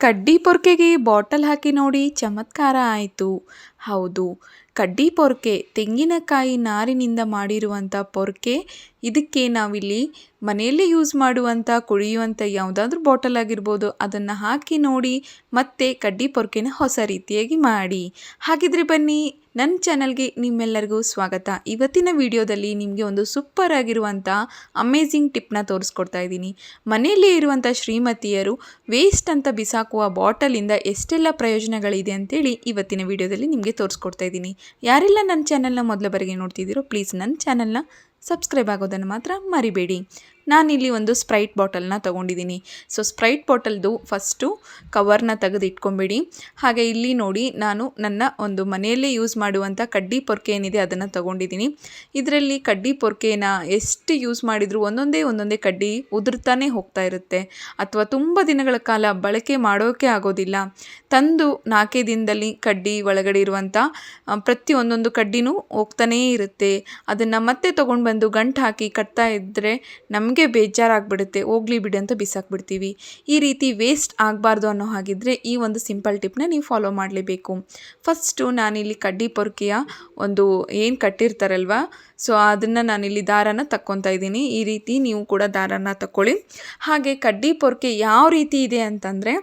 ಕಡ್ಡಿ ಪೊರ್ಕೆಗೆ ಬಾಟಲ್ ಹಾಕಿ ನೋಡಿ ಚಮತ್ಕಾರ ಆಯಿತು. ಹೌದು. ಕಡ್ಡಿ ಪೊರ್ಕೆ, ತೆಂಗಿನಕಾಯಿ ನಾರಿನಿಂದ ಮಾಡಿರುವಂಥ ಪೊರ್ಕೆ, ಇದಕ್ಕೆ ನಾವಿಲ್ಲಿ ಮನೆಯಲ್ಲೇ ಯೂಸ್ ಮಾಡುವಂಥ ಕುಡಿಯುವಂಥ ಯಾವುದಾದ್ರೂ ಬಾಟಲ್ ಆಗಿರ್ಬೋದು, ಅದನ್ನು ಹಾಕಿ ನೋಡಿ ಮತ್ತೆ ಕಡ್ಡಿ ಪೊರ್ಕೆನ ಹೊಸ ರೀತಿಯಾಗಿ ಮಾಡಿ. ಹಾಗಿದ್ರೆ ಬನ್ನಿ ನನ್ನ ಚಾನಲ್ಗೆ ನಿಮ್ಮೆಲ್ಲರಿಗೂ ಸ್ವಾಗತ. ಇವತ್ತಿನ ವಿಡಿಯೋದಲ್ಲಿ ನಿಮಗೆ ಒಂದು ಸೂಪರ್ ಆಗಿರುವಂಥ ಅಮೇಝಿಂಗ್ ಟಿಪ್ನ ತೋರಿಸ್ಕೊಡ್ತಾ ಇದ್ದೀನಿ. ಮನೆಯಲ್ಲೇ ಇರುವಂಥ ಶ್ರೀಮತಿಯರು ವೇಸ್ಟ್ ಅಂತ ಬಿಸಾಕುವ ಬಾಟಲಿಂದ ಎಷ್ಟೆಲ್ಲ ಪ್ರಯೋಜನಗಳಿದೆ ಅಂತೇಳಿ ಇವತ್ತಿನ ವಿಡಿಯೋದಲ್ಲಿ ನಿಮಗೆ ತೋರಿಸ್ಕೊಡ್ತಾ ಇದ್ದೀನಿ. ಯಾರೆಲ್ಲ ನನ್ನ ಚಾನಲ್ನ ಮೊದಲ ಬಾರಿಗೆ ನೋಡ್ತಿದ್ದೀರೋ ಪ್ಲೀಸ್ ನನ್ನ ಚಾನಲ್ನ ಸಬ್ಸ್ಕ್ರೈಬ್ ಆಗೋದನ್ನು ಮಾತ್ರ ಮರಿಬೇಡಿ. ನಾನಿಲ್ಲಿ ಒಂದು ಸ್ಪ್ರೈಟ್ ಬಾಟಲ್ನ ತೊಗೊಂಡಿದ್ದೀನಿ ಸೊ ಸ್ಪ್ರೈಟ್ ಬಾಟಲ್ದು ಫಸ್ಟು ಕವರ್ನ ತೆಗೆದು ಇಟ್ಕೊಂಬಿಡಿ ಹಾಗೆ ಇಲ್ಲಿ ನೋಡಿ, ನಾನು ನನ್ನ ಒಂದು ಮನೆಯಲ್ಲೇ ಯೂಸ್ ಮಾಡುವಂಥ ಕಡ್ಡಿ ಪೊರ್ಕೆ ಏನಿದೆ ಅದನ್ನು ತೊಗೊಂಡಿದ್ದೀನಿ ಇದರಲ್ಲಿ ಕಡ್ಡಿ ಪೊರ್ಕೆನ ಎಷ್ಟು ಯೂಸ್ ಮಾಡಿದರೂ ಒಂದೊಂದೇ ಒಂದೊಂದೇ ಕಡ್ಡಿ ಉದುರ್ತಾನೆ ಹೋಗ್ತಾ ಇರುತ್ತೆ. ಅಥವಾ ತುಂಬ ದಿನಗಳ ಕಾಲ ಬಳಕೆ ಮಾಡೋಕೆ ಆಗೋದಿಲ್ಲ. ತಂದು ನಾಲ್ಕೇ ದಿನದಲ್ಲಿ ಕಡ್ಡಿ ಒಳಗಡೆ ಇರುವಂಥ ಪ್ರತಿಯೊಂದೊಂದು ಕಡ್ಡಿನೂ ಹೋಗ್ತಾನೇ ಇರುತ್ತೆ. ಅದನ್ನು ಮತ್ತೆ ತೊಗೊಂಡು ಬಂದು ಗಂಟು ಹಾಕಿ ಕಟ್ತಾ ಇದ್ದರೆ ನಮಗೆ ನಮಗೆ ಬೇಜಾರಾಗ್ಬಿಡುತ್ತೆ, ಹೋಗ್ಲಿ ಬಿಡಿ ಅಂತ ಬಿಸಾಕ್ಬಿಡ್ತೀವಿ. ಈ ರೀತಿ ವೇಸ್ಟ್ ಆಗಬಾರ್ದು ಅನ್ನೋ ಹಾಗಿದ್ರೆ ಈ ಒಂದು ಸಿಂಪಲ್ ಟಿಪ್ನ ನೀವು ಫಾಲೋ ಮಾಡಲೇಬೇಕು. ಫಸ್ಟು ನಾನಿಲ್ಲಿ ಕಡ್ಡಿ ಪೊರ್ಕೆಯ ಒಂದು ಏನು ಕಟ್ಟಿರ್ತಾರಲ್ವ ಸೊ ಅದನ್ನು ನಾನಿಲ್ಲಿ ದಾರನ ತಕ್ಕೊತಾ ಇದ್ದೀನಿ. ಈ ರೀತಿ ನೀವು ಕೂಡ ದಾರನ ತಕ್ಕೊಳ್ಳಿ. ಹಾಗೆ ಕಡ್ಡಿ ಪೊರ್ಕೆ ಯಾವ ರೀತಿ ಇದೆ ಅಂತಂದರೆ,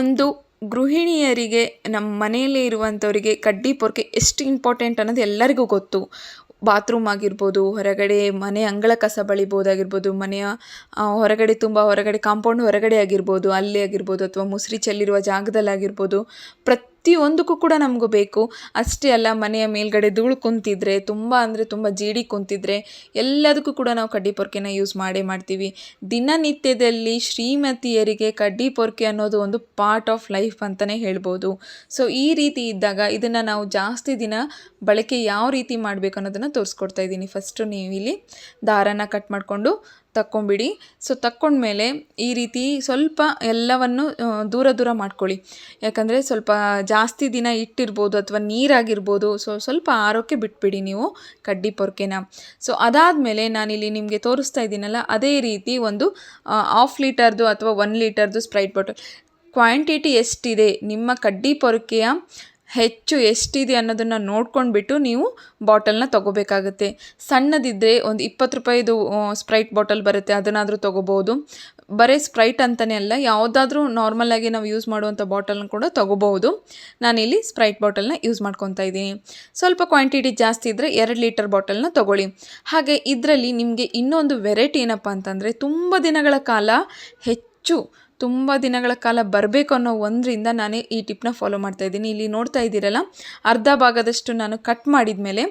ಒಂದು ಗೃಹಿಣಿಯರಿಗೆ ನಮ್ಮ ಮನೆಯಲ್ಲೇ ಇರುವಂಥವರಿಗೆ ಕಡ್ಡಿ ಪೊರ್ಕೆ ಎಷ್ಟು ಇಂಪಾರ್ಟೆಂಟ್ ಅನ್ನೋದು ಎಲ್ಲರಿಗೂ ಗೊತ್ತು. ಬಾತ್ರೂಮ್ ಆಗಿರ್ಬೋದು, ಹೊರಗಡೆ ಮನೆ ಅಂಗಳ ಕಸ ಬಳಿಬೋದಾಗಿರ್ಬೋದು ಮನೆಯ ಹೊರಗಡೆ ತುಂಬ ಹೊರಗಡೆ ಕಾಂಪೌಂಡ್ ಹೊರಗಡೆ ಆಗಿರ್ಬೋದು, ಅಲ್ಲಿ ಆಗಿರ್ಬೋದು ಅಥವಾ ಮುಸುರಿ ಚೆಲ್ಲಿರುವ ಜಾಗದಲ್ಲಾಗಿರ್ಬೋದು ಪ್ರತಿ ಪ್ರತಿಯೊಂದಕ್ಕೂ ಕೂಡ ನಮಗೂ ಬೇಕು. ಅಷ್ಟೇ ಅಲ್ಲ, ಮನೆಯ ಮೇಲ್ಗಡೆ ಧೂಳು ಕುಂತಿದ್ರೆ, ತುಂಬ ಅಂದರೆ ತುಂಬ ಜೀಡಿ ಕುಂತಿದ್ರೆ ಎಲ್ಲದಕ್ಕೂ ಕೂಡ ನಾವು ಕಡ್ಡಿ ಪೊರ್ಕೆನ ಯೂಸ್ ಮಾಡೇ ಮಾಡ್ತೀವಿ. ದಿನನಿತ್ಯದಲ್ಲಿ ಶ್ರೀಮತಿಯರಿಗೆ ಕಡ್ಡಿ ಪೊರ್ಕೆ ಅನ್ನೋದು ಒಂದು ಪಾರ್ಟ್ ಆಫ್ ಲೈಫ್ ಅಂತಲೇ ಹೇಳ್ಬೋದು. ಸೊ ಈ ರೀತಿ ಇದ್ದಾಗ ಇದನ್ನು ನಾವು ಜಾಸ್ತಿ ದಿನ ಬಳಕೆ ಯಾವ ರೀತಿ ಮಾಡಬೇಕು ಅನ್ನೋದನ್ನು ತೋರಿಸ್ಕೊಡ್ತಾ ಇದ್ದೀನಿ. ಫಸ್ಟು ನೀವು ಇಲ್ಲಿ ದಾರನ ಕಟ್ ಮಾಡಿಕೊಂಡು ತಕ್ಕೊಂಬಿಡಿ. ಸೊ ತಕ್ಕೊಂಡ್ಮೇಲೆ ಈ ರೀತಿ ಸ್ವಲ್ಪ ಎಲ್ಲವನ್ನು ದೂರ ದೂರ ಮಾಡ್ಕೊಳ್ಳಿ. ಯಾಕಂದರೆ ಸ್ವಲ್ಪ ಜಾಸ್ತಿ ದಿನ ಇಟ್ಟಿರ್ಬೋದು ಅಥವಾ ನೀರಾಗಿರ್ಬೋದು. ಸೊ ಸ್ವಲ್ಪ ಆರೋಕ್ಕೆ ಬಿಟ್ಬಿಡಿ ನೀವು ಕಡ್ಡಿ ಪೊರ್ಕೆನ. ಸೊ ಅದಾದಮೇಲೆ ನಾನಿಲ್ಲಿ ನಿಮಗೆ ತೋರಿಸ್ತಾ ಇದ್ದೀನಲ್ಲ, ಅದೇ ರೀತಿ ಒಂದು ಹಾಫ್ ಲೀಟರ್ದು ಅಥವಾ ಒನ್ ಲೀಟರ್ದು ಸ್ಪ್ರೈಟ್ ಬಾಟಲ್ ಕ್ವಾಂಟಿಟಿ ಎಷ್ಟಿದೆ ನಿಮ್ಮ ಕಡ್ಡಿ ಪೊರ್ಕೆಯ ಹೆಚ್ಚು ಎಷ್ಟಿದೆ ಅನ್ನೋದನ್ನು ನೋಡ್ಕೊಂಡ್ಬಿಟ್ಟು ನೀವು ಬಾಟಲ್ನ ತೊಗೋಬೇಕಾಗುತ್ತೆ. ಸಣ್ಣದಿದ್ದರೆ ಒಂದು ಇಪ್ಪತ್ತು ರೂಪಾಯಿದು ಸ್ಪ್ರೈಟ್ ಬಾಟಲ್ ಬರುತ್ತೆ, ಅದನ್ನಾದರೂ ತೊಗೋಬೋದು. ಬರೀ ಸ್ಪ್ರೈಟ್ ಅಂತಲೇ ಅಲ್ಲ, ಯಾವುದಾದ್ರೂ ನಾರ್ಮಲಾಗಿ ನಾವು ಯೂಸ್ ಮಾಡುವಂಥ ಬಾಟಲ್ನ ಕೂಡ ತೊಗೋಬೋದು. ನಾನಿಲ್ಲಿ ಸ್ಪ್ರೈಟ್ ಬಾಟಲ್ನ ಯೂಸ್ ಮಾಡ್ಕೊತಾ ಇದ್ದೀನಿ. ಸ್ವಲ್ಪ ಕ್ವಾಂಟಿಟಿ ಜಾಸ್ತಿ ಇದ್ದರೆ ಎರಡು ಲೀಟರ್ ಬಾಟಲ್ನ ತೊಗೊಳ್ಳಿ. ಹಾಗೆ ಇದರಲ್ಲಿ ನಿಮಗೆ ಇನ್ನೊಂದು ವೆರೈಟಿ ಏನಪ್ಪ ಅಂತಂದರೆ, ತುಂಬ ದಿನಗಳ ಕಾಲ ಹೆಚ್ಚು ತುಂಬ ದಿನಗಳ ಕಾಲ ಬರಬೇಕು ಅನ್ನೋ ಒಂದರಿಂದ ನಾನೇ ಈ ಟಿಪ್ನ ಫಾಲೋ ಮಾಡ್ತಾ ಇದ್ದೀನಿ. ಇಲ್ಲಿ ನೋಡ್ತಾ ಇದ್ದೀರಲ್ಲ, ಅರ್ಧ ಭಾಗದಷ್ಟು ನಾನು ಕಟ್ ಮಾಡಿದ ಮೇಲೆ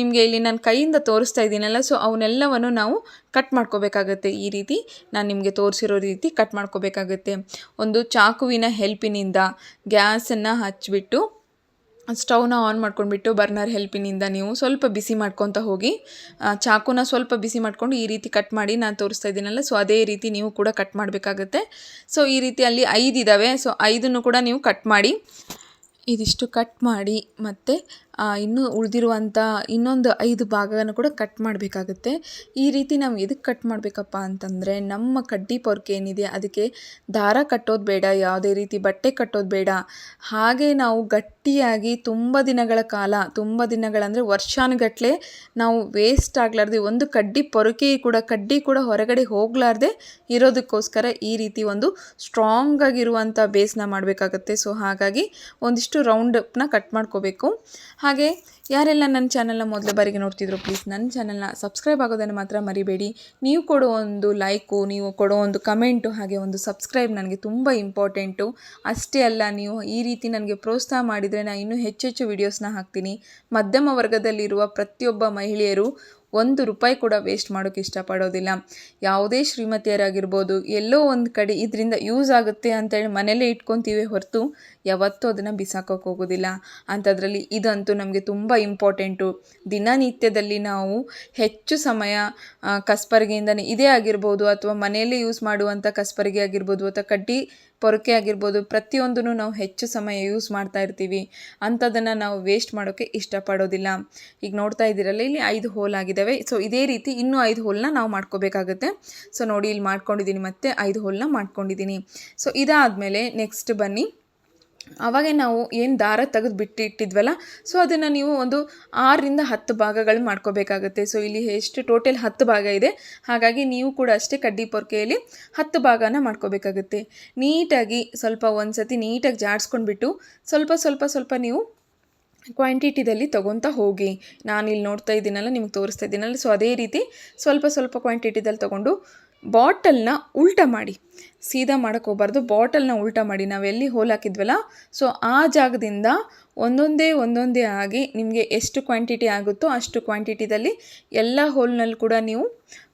ನಿಮಗೆ ಇಲ್ಲಿ ನಾನು ಕೈಯಿಂದ ತೋರಿಸ್ತಾ ಇದ್ದೀನಲ್ಲ ಸೊ ಅವನ್ನೆಲ್ಲವನ್ನು ನಾವು ಕಟ್ ಮಾಡ್ಕೋಬೇಕಾಗತ್ತೆ. ಈ ರೀತಿ ನಾನು ನಿಮಗೆ ತೋರಿಸಿರೋ ರೀತಿ ಕಟ್ ಮಾಡ್ಕೋಬೇಕಾಗತ್ತೆ. ಒಂದು ಚಾಕುವಿನ ಹೆಲ್ಪಿನಿಂದ ಗ್ಯಾಸನ್ನು ಹಚ್ಚಿಬಿಟ್ಟು ಸ್ಟವ್ನ ಆನ್ ಮಾಡ್ಕೊಂಡ್ಬಿಟ್ಟು ಬರ್ನರ್ ಹೆಲ್ಪಿನಿಂದ ನೀವು ಸ್ವಲ್ಪ ಬಿಸಿ ಮಾಡ್ಕೊತ ಹೋಗಿ ಚಾಕುನ ಸ್ವಲ್ಪ ಬಿಸಿ ಮಾಡಿಕೊಂಡು ಈ ರೀತಿ ಕಟ್ ಮಾಡಿ ನಾನು ತೋರಿಸ್ತಾ ಇದ್ದೀನಲ್ಲ ಸೊ ಅದೇ ರೀತಿ ನೀವು ಕೂಡ ಕಟ್ ಮಾಡಬೇಕಾಗುತ್ತೆ. ಸೊ ಈ ರೀತಿ ಅಲ್ಲಿ ಐದು ಇದ್ದಾವೆ ಸೊ ಐದನ್ನು ಕೂಡ ನೀವು ಕಟ್ ಮಾಡಿ, ಇದಿಷ್ಟು ಕಟ್ ಮಾಡಿ ಮತ್ತು ಇನ್ನೂ ಉಳಿದಿರುವಂಥ ಇನ್ನೊಂದು ಐದು ಭಾಗನ ಕೂಡ ಕಟ್ ಮಾಡಬೇಕಾಗುತ್ತೆ. ಈ ರೀತಿ ನಾವು ಎದಕ್ಕೆ ಕಟ್ ಮಾಡಬೇಕಪ್ಪ ಅಂತಂದರೆ ನಮ್ಮ ಕಡ್ಡಿ ಪೊರ್ಕೆ ಏನಿದೆ ಅದಕ್ಕೆ ದಾರ ಕಟ್ಟೋದು ಬೇಡ, ಯಾವುದೇ ರೀತಿ ಬಟ್ಟೆ ಕಟ್ಟೋದು ಬೇಡ. ಹಾಗೆ ನಾವು ಗಟ್ಟಿಯಾಗಿ ತುಂಬ ದಿನಗಳ ಕಾಲ, ತುಂಬ ದಿನಗಳಂದರೆ ವರ್ಷಾನುಗಟ್ಟಲೆ ನಾವು ವೇಸ್ಟ್ ಆಗಲಾರ್ದೆ ಒಂದು ಕಡ್ಡಿ ಪೊರಕೆ ಕೂಡ, ಕಡ್ಡಿ ಕೂಡ ಹೊರಗಡೆ ಹೋಗಲಾರ್ದೆ ಇರೋದಕ್ಕೋಸ್ಕರ ಈ ರೀತಿ ಒಂದು ಸ್ಟ್ರಾಂಗ್ ಆಗಿರುವಂಥ ಬೇಸ್ನ ಮಾಡಬೇಕಾಗತ್ತೆ. ಸೊ ಹಾಗಾಗಿ ಒಂದಿಷ್ಟು ರೌಂಡಪ್ನ ಕಟ್ ಮಾಡ್ಕೋಬೇಕು. ಹಾಗೆ ಯಾರೆಲ್ಲ ನನ್ನ ಚಾನಲ್ನ ಮೊದಲ ಬಾರಿಗೆ ನೋಡ್ತಿದ್ರು ಪ್ಲೀಸ್ ನನ್ನ ಚಾನಲ್ನ ಸಬ್ಸ್ಕ್ರೈಬ್ ಆಗೋದನ್ನು ಮಾತ್ರ ಮರಿಬೇಡಿ. ನೀವು ಕೊಡೋ ಒಂದು ಲೈಕು ನೀವು ಕೊಡೋ ಒಂದು ಕಮೆಂಟು ಹಾಗೆ ಒಂದು ಸಬ್ಸ್ಕ್ರೈಬ್ ನನಗೆ ತುಂಬ ಇಂಪಾರ್ಟೆಂಟು ಅಷ್ಟೇ ಅಲ್ಲ, ನೀವು ಈ ರೀತಿ ನನಗೆ ಪ್ರೋತ್ಸಾಹ ಮಾಡಿದರೆ ನಾನು ಇನ್ನೂ ಹೆಚ್ಚೆಚ್ಚು ವೀಡಿಯೋಸ್ನ ಹಾಕ್ತೀನಿ. ಮಧ್ಯಮ ವರ್ಗದಲ್ಲಿರುವ ಪ್ರತಿಯೊಬ್ಬ ಮಹಿಳೆಯರು ಒಂದು ರೂಪಾಯಿ ಕೂಡ ವೇಸ್ಟ್ ಮಾಡೋಕ್ಕೆ ಇಷ್ಟಪಡೋದಿಲ್ಲ. ಯಾವುದೇ ಶ್ರೀಮತಿಯರಾಗಿರ್ಬೋದು, ಎಲ್ಲೋ ಒಂದು ಕಡೆ ಇದರಿಂದ ಯೂಸ್ ಆಗುತ್ತೆ ಅಂತೇಳಿ ಮನೆಯಲ್ಲೇ ಇಟ್ಕೊತೀವಿ ಹೊರತು ಯಾವತ್ತೂ ಅದನ್ನು ಬಿಸಾಕೋಕೆ ಹೋಗೋದಿಲ್ಲ. ಅಂಥದ್ರಲ್ಲಿ ಇದಂತೂ ನಮಗೆ ತುಂಬ ಇಂಪಾರ್ಟೆಂಟು ದಿನನಿತ್ಯದಲ್ಲಿ ನಾವು ಹೆಚ್ಚು ಸಮಯ ಕಸ್ಪರಿಗೆಯಿಂದನೇ ಇದೇ ಆಗಿರ್ಬೋದು ಅಥವಾ ಮನೆಯಲ್ಲೇ ಯೂಸ್ ಮಾಡುವಂಥ ಕಸ್ಪರಿಗೆ ಆಗಿರ್ಬೋದು ಅಥವಾ ಕಡ್ಡಿ ಪೊರಕೆ ಆಗಿರ್ಬೋದು, ಪ್ರತಿಯೊಂದನ್ನು ನಾವು ಹೆಚ್ಚು ಸಮಯ ಯೂಸ್ ಮಾಡ್ತಾ ಇರ್ತೀವಿ. ಅಂಥದ್ದನ್ನು ನಾವು ವೇಸ್ಟ್ ಮಾಡೋಕ್ಕೆ ಇಷ್ಟಪಡೋದಿಲ್ಲ. ಈಗ ನೋಡ್ತಾ ಇದ್ದೀರಲ್ಲ, ಇಲ್ಲಿ ಐದು ಹೋಲ್ ಆಗಿದ್ದಾವೆ ಸೊ ಇದೇ ರೀತಿ ಇನ್ನೂ ಐದು ಹೋಲ್ನ ನಾವು ಮಾಡ್ಕೋಬೇಕಾಗುತ್ತೆ. ಸೊ ನೋಡಿ, ಇಲ್ಲಿ ಮಾಡ್ಕೊಂಡಿದ್ದೀನಿ ಮತ್ತೆ ಐದು ಹೋಲ್ನ ಮಾಡ್ಕೊಂಡಿದ್ದೀನಿ. ಸೊ ಇದಾದಮೇಲೆ ನೆಕ್ಸ್ಟ್ ಬನ್ನಿ. ಆವಾಗೆ ನಾವು ಏನು ದಾರ ತೆಗೆದು ಬಿಟ್ಟು ಇಟ್ಟಿದ್ವಲ್ಲ ಸೊ ಅದನ್ನು ನೀವು ಒಂದು ಆರರಿಂದ ಹತ್ತು ಭಾಗಗಳು ಮಾಡ್ಕೋಬೇಕಾಗುತ್ತೆ. ಸೊ ಇಲ್ಲಿ ಎಷ್ಟು ಟೋಟಲ್ ಹತ್ತು ಭಾಗ ಇದೆ. ಹಾಗಾಗಿ ನೀವು ಕೂಡ ಅಷ್ಟೇ ಕಡ್ಡಿ ಪೊರ್ಕೆಯಲ್ಲಿ ಹತ್ತು ಭಾಗನ ಮಾಡ್ಕೋಬೇಕಾಗುತ್ತೆ. ನೀಟಾಗಿ ಸ್ವಲ್ಪ ಒಂದು ಸತಿ ನೀಟಾಗಿ ಜಾಡಿಸ್ಕೊಂಡ್ಬಿಟ್ಟು ಸ್ವಲ್ಪ ಸ್ವಲ್ಪ ಸ್ವಲ್ಪ ನೀವು ಕ್ವಾಂಟಿಟಿದಲ್ಲಿ ತೊಗೊತಾ ಹೋಗಿ. ನಾನು ಇಲ್ಲಿ ನೋಡ್ತಾ ಇದ್ದೀನಲ್ಲ, ನಿಮ್ಗೆ ತೋರಿಸ್ತಾ ಇದ್ದೀನಲ್ಲ ಸೊ ಅದೇ ರೀತಿ ಸ್ವಲ್ಪ ಸ್ವಲ್ಪ ಕ್ವಾಂಟಿಟಿದಲ್ಲಿ ತೊಗೊಂಡು ಬಾಟಲ್ನ ಉಲ್ಟ ಮಾಡಿ. ಸೀದಾ ಮಾಡೋಕ್ಕೆ ಹೋಗ್ಬಾರ್ದು. ಬಾಟಲ್ನ ಉಲ್ಟಾ ಮಾಡಿ, ನಾವು ಎಲ್ಲಿ ಹೋಲ್ ಹಾಕಿದ್ವಲ್ಲ, ಸೊ ಆ ಜಾಗದಿಂದ ಒಂದೊಂದೇ ಒಂದೊಂದೇ ಆಗಿ ನಿಮಗೆ ಎಷ್ಟು ಕ್ವಾಂಟಿಟಿ ಆಗುತ್ತೋ ಅಷ್ಟು ಕ್ವಾಂಟಿಟಿದಲ್ಲಿ ಎಲ್ಲ ಹೋಲ್ನಲ್ಲಿ ಕೂಡ ನೀವು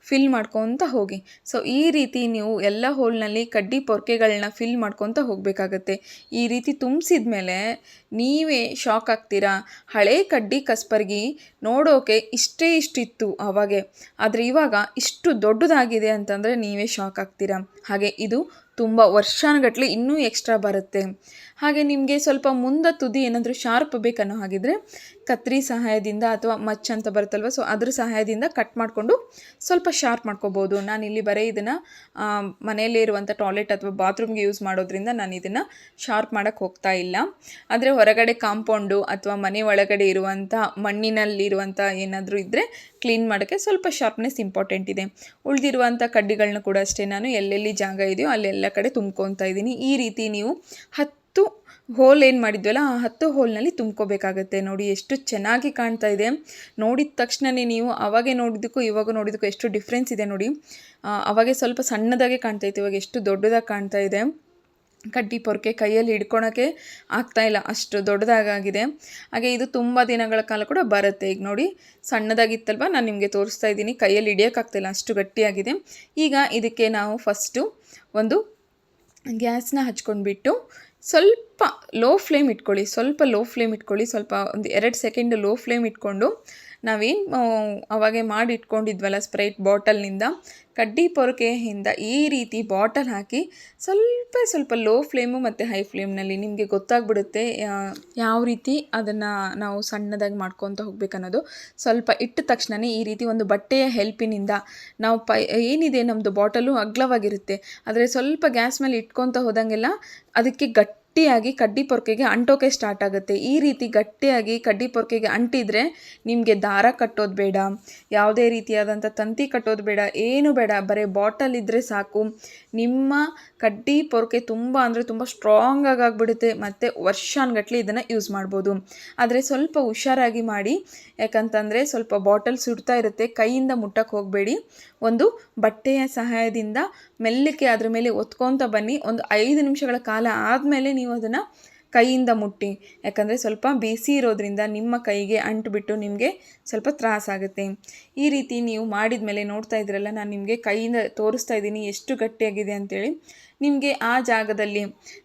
ಫಿಲ್ ಮಾಡ್ಕೊತ ಹೋಗಿ. ಸೊ ಈ ರೀತಿ ನೀವು ಎಲ್ಲ ಹೋಲ್ನಲ್ಲಿ ಕಡ್ಡಿ ಪೊರ್ಕೆಗಳನ್ನ ಫಿಲ್ ಮಾಡ್ಕೊತ ಹೋಗಬೇಕಾಗತ್ತೆ. ಈ ರೀತಿ ತುಂಬಿಸಿದ ಮೇಲೆ ನೀವೇ ಶಾಕ್ ಆಗ್ತೀರಾ? ಹಳೆ ಕಡ್ಡಿ ಕಸ್ಪರ್ಗಿ ನೋಡೋಕೆ ಇಷ್ಟೇ ಇಷ್ಟಿತ್ತು ಆವಾಗೆ ಆದರೆ ಇವಾಗ ಇಷ್ಟು ದೊಡ್ಡದಾಗಿದೆ ಅಂತಂದರೆ ನೀವೇ ಶಾಕ್ ಆಗ್ತೀರಾ? ಹಾಗೆ ಇದು ತುಂಬ ವರ್ಷಾನುಗಟ್ಲೆ ಇನ್ನೂ ಎಕ್ಸ್ಟ್ರಾ ಬರುತ್ತೆ. ಹಾಗೆ ನಿಮಗೆ ಸ್ವಲ್ಪ ಮುಂದೆ ತುದಿ ಏನಾದರೂ ಶಾರ್ಪ್ ಬೇಕನ್ನೋ ಹಾಗಿದ್ರೆ ಕತ್ರಿ ಸಹಾಯದಿಂದ ಅಥವಾ ಮಚ್ ಅಂತ ಬರುತ್ತಲ್ವ ಸೊ ಅದ್ರ ಸಹಾಯದಿಂದ ಕಟ್ ಮಾಡಿಕೊಂಡು ಸ್ವಲ್ಪ ಶಾರ್ಪ್ ಮಾಡ್ಕೋಬೋದು. ಇಲ್ಲಿ ಬರೀ ಇದನ್ನು ಮನೆಯಲ್ಲೇ ಇರುವಂಥ ಟಾಯ್ಲೆಟ್ ಅಥವಾ ಬಾತ್ರೂಮ್ಗೆ ಯೂಸ್ ಮಾಡೋದ್ರಿಂದ ನಾನು ಇದನ್ನು ಶಾರ್ಪ್ ಮಾಡೋಕ್ಕೆ ಹೋಗ್ತಾ ಇಲ್ಲ. ಆದರೆ ಹೊರಗಡೆ ಕಾಂಪೌಂಡು ಅಥವಾ ಮನೆ ಒಳಗಡೆ ಇರುವಂಥ ಮಣ್ಣಿನಲ್ಲಿರುವಂಥ ಏನಾದರೂ ಇದ್ದರೆ ಕ್ಲೀನ್ ಮಾಡೋಕ್ಕೆ ಸ್ವಲ್ಪ ಶಾರ್ಪ್ನೆಸ್ ಇಂಪಾರ್ಟೆಂಟ್ ಇದೆ. ಉಳಿದಿರುವಂಥ ಕಡ್ಡಿಗಳನ್ನ ಕೂಡ ಅಷ್ಟೇ, ನಾನು ಎಲ್ಲೆಲ್ಲಿ ಜಾಗ ಇದೆಯೋ ಅಲ್ಲೆಲ್ಲ ಕಡೆ ತುಂಬ್ಕೊತಾ ಇದ್ದೀನಿ ಈ ರೀತಿ ನೀವು ಹತ್ತು ಹೋಲ್ ಏನು ಮಾಡಿದ್ವಲ್ಲ, ಆ ಹತ್ತು ಹೋಲ್ನಲ್ಲಿ ತುಂಬ್ಕೋಬೇಕಾಗತ್ತೆ. ನೋಡಿ, ಎಷ್ಟು ಚೆನ್ನಾಗಿ ಕಾಣ್ತಾ ಇದೆ. ನೋಡಿದ ತಕ್ಷಣವೇ ನೀವು ಅವಾಗೆ ನೋಡಿದ್ದಕ್ಕೂ ಇವಾಗ ನೋಡಿದ್ದಕ್ಕೂ ಎಷ್ಟು ಡಿಫ್ರೆನ್ಸ್ ಇದೆ ನೋಡಿ. ಅವಾಗೆ ಸ್ವಲ್ಪ ಸಣ್ಣದಾಗೆ ಕಾಣ್ತಾ ಇತ್ತು, ಇವಾಗ ಎಷ್ಟು ದೊಡ್ಡದಾಗಿ ಕಾಣ್ತಾ ಇದೆ. ಕಡ್ಡಿ ಪೊರ್ಕೆ ಕೈಯಲ್ಲಿ ಹಿಡ್ಕೊಳಕ್ಕೆ ಆಗ್ತಾ ಇಲ್ಲ, ಅಷ್ಟು ದೊಡ್ಡದಾಗಿದೆ ಹಾಗೆ ಇದು ತುಂಬ ದಿನಗಳ ಕಾಲ ಕೂಡ ಬರುತ್ತೆ. ಈಗ ನೋಡಿ, ಸಣ್ಣದಾಗಿತ್ತಲ್ವ? ನಾನು ನಿಮಗೆ ತೋರಿಸ್ತಾ ಇದ್ದೀನಿ. ಕೈಯಲ್ಲಿ ಹಿಡಿಯೋಕ್ಕಾಗ್ತಾಯಿಲ್ಲ ಅಷ್ಟು ಗಟ್ಟಿಯಾಗಿದೆ. ಈಗ ಇದಕ್ಕೆ ನಾವು ಫಸ್ಟು ಒಂದು ಗ್ಯಾಸ್ನ ಹಚ್ಕೊಂಡ್ಬಿಟ್ಟು ಸ್ವಲ್ಪ ಲೋ ಫ್ಲೇಮ್ ಇಟ್ಕೊಳ್ಳಿ, ಸ್ವಲ್ಪ ಲೋ ಫ್ಲೇಮ್ ಇಟ್ಕೊಳ್ಳಿ, ಸ್ವಲ್ಪ ಒಂದು ಎರಡು ಸೆಕೆಂಡ್ ಲೋ ಫ್ಲೇಮ್ ಇಟ್ಕೊಂಡು ನಾವೇನು ಅವಾಗೆ ಮಾಡಿ ಇಟ್ಕೊಂಡಿದ್ವಲ್ಲ ಸ್ಪ್ರೈಟ್ ಬಾಟಲ್ನಿಂದ, ಕಡ್ಡಿ ಪೊರಕೆಯಿಂದ ಈ ರೀತಿ ಬಾಟಲ್ ಹಾಕಿ ಸ್ವಲ್ಪ ಸ್ವಲ್ಪ ಲೋ ಫ್ಲೇಮು ಮತ್ತು ಹೈ ಫ್ಲೇಮ್ನಲ್ಲಿ ನಿಮಗೆ ಗೊತ್ತಾಗ್ಬಿಡುತ್ತೆ ಯಾವ ರೀತಿ ಅದನ್ನು ನಾವು ಸಣ್ಣದಾಗಿ ಮಾಡ್ಕೊತ ಹೋಗ್ಬೇಕನ್ನೋದು. ಸ್ವಲ್ಪ ಇಟ್ಟ ತಕ್ಷಣವೇ ಈ ರೀತಿ ಒಂದು ಬಟ್ಟೆಯ ಹೆಲ್ಪಿನಿಂದ ನಾವು ಪೈ, ಏನಿದೆ ನಮ್ಮದು ಬಾಟಲು ಅಗ್ಲವಾಗಿರುತ್ತೆ, ಆದರೆ ಸ್ವಲ್ಪ ಗ್ಯಾಸ್ ಮೇಲೆ ಇಟ್ಕೊತ ಹೋದಂಗೆಲ್ಲ ಅದಕ್ಕೆ ಗಟ್ಟಿ ಗಟ್ಟಿಯಾಗಿ ಕಡ್ಡಿ ಪೊರ್ಕೆಗೆ ಅಂಟೋಕೆ ಸ್ಟಾರ್ಟ್ ಆಗುತ್ತೆ. ಈ ರೀತಿ ಗಟ್ಟಿಯಾಗಿ ಕಡ್ಡಿ ಪೊರ್ಕೆಗೆ ಅಂಟಿದರೆ ನಿಮಗೆ ದಾರ ಕಟ್ಟೋದು ಬೇಡ. ಯಾವುದೇ ರೀತಿಯಾದಂಥ ತಂತಿ ಕಟ್ಟೋದು ಬೇಡ. ಏನು ಬೇಡ. ಬರೀ ಬಾಟಲ್ ಇದ್ದರೆ ಸಾಕು. ನಿಮ್ಮ ಕಡ್ಡಿ ಪೊರಕೆ ತುಂಬ ಅಂದರೆ ತುಂಬ ಸ್ಟ್ರಾಂಗ್ ಆಗಿಬಿಡುತ್ತೆ ಮತ್ತು ವರ್ಷಾನುಗಟ್ಲೆ ಇದನ್ನು ಯೂಸ್ ಮಾಡ್ಬೋದು. ಆದರೆ ಸ್ವಲ್ಪ ಹುಷಾರಾಗಿ ಮಾಡಿ. ಯಾಕಂತಂದರೆ ಸ್ವಲ್ಪ ಬಾಟಲ್ ಸುಡ್ತಾ ಇರುತ್ತೆ. ಕೈಯಿಂದ ಮುಟ್ಟಕ್ಕೆ ಹೋಗಬೇಡಿ. ಒಂದು ಬಟ್ಟೆಯ ಸಹಾಯದಿಂದ ಮೆಲ್ಲಕ್ಕೆ ಅದರ ಮೇಲೆ ಒತ್ಕೊತ ಬನ್ನಿ. ಒಂದು ಐದು ನಿಮಿಷಗಳ ಕಾಲ ಆದಮೇಲೆ ನೀವು ಅದನ್ನು ಕೈಯಿಂದ ಮುಟ್ಟಿ. ಯಾಕಂದರೆ ಸ್ವಲ್ಪ ಬಿಸಿ ಇರೋದ್ರಿಂದ ನಿಮ್ಮ ಕೈಗೆ ಅಂಟುಬಿಟ್ಟು ನಿಮಗೆ ಸ್ವಲ್ಪ ತ್ರಾಸಾಗುತ್ತೆ ಈ ರೀತಿ ನೀವು ಮಾಡಿದ ಮೇಲೆ ನೋಡ್ತಾ ಇದ್ರಲ್ಲ, ನಾನು ನಿಮಗೆ ಕೈಯಿಂದ ತೋರಿಸ್ತಾ ಇದ್ದೀನಿ ಎಷ್ಟು ಗಟ್ಟಿಯಾಗಿದೆ ಅಂತೇಳಿ. ನಿಮಗೆ ಆ ಜಾಗದಲ್ಲಿ,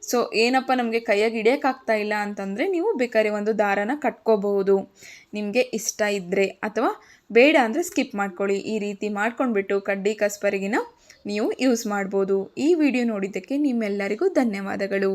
ಸೊ ಏನಪ್ಪ ನಮಗೆ ಕೈಯಾಗಿ ಹಿಡಿಯೋಕ್ಕಾಗ್ತಾ ಇಲ್ಲ ಅಂತಂದರೆ ನೀವು ಬೇಕಾದ್ರೆ ಒಂದು ದಾರನ ಕಟ್ಕೋಬಹುದು. ನಿಮಗೆ ಇಷ್ಟ ಇದ್ದರೆ ಅಥವಾ ಬೇಡ ಅಂದರೆ ಸ್ಕಿಪ್ ಮಾಡ್ಕೊಳ್ಳಿ. ಈ ರೀತಿ ಮಾಡ್ಕೊಂಡ್ಬಿಟ್ಟು ಕಡ್ಡಿ ಕಸ್ಪರಿಗಿನ ನೀವು ಯೂಸ್ ಮಾಡ್ಬೋದು. ಈ ವಿಡಿಯೋ ನೋಡಿದ್ದಕ್ಕೆ ನಿಮ್ಮೆಲ್ಲರಿಗೂ ಧನ್ಯವಾದಗಳು.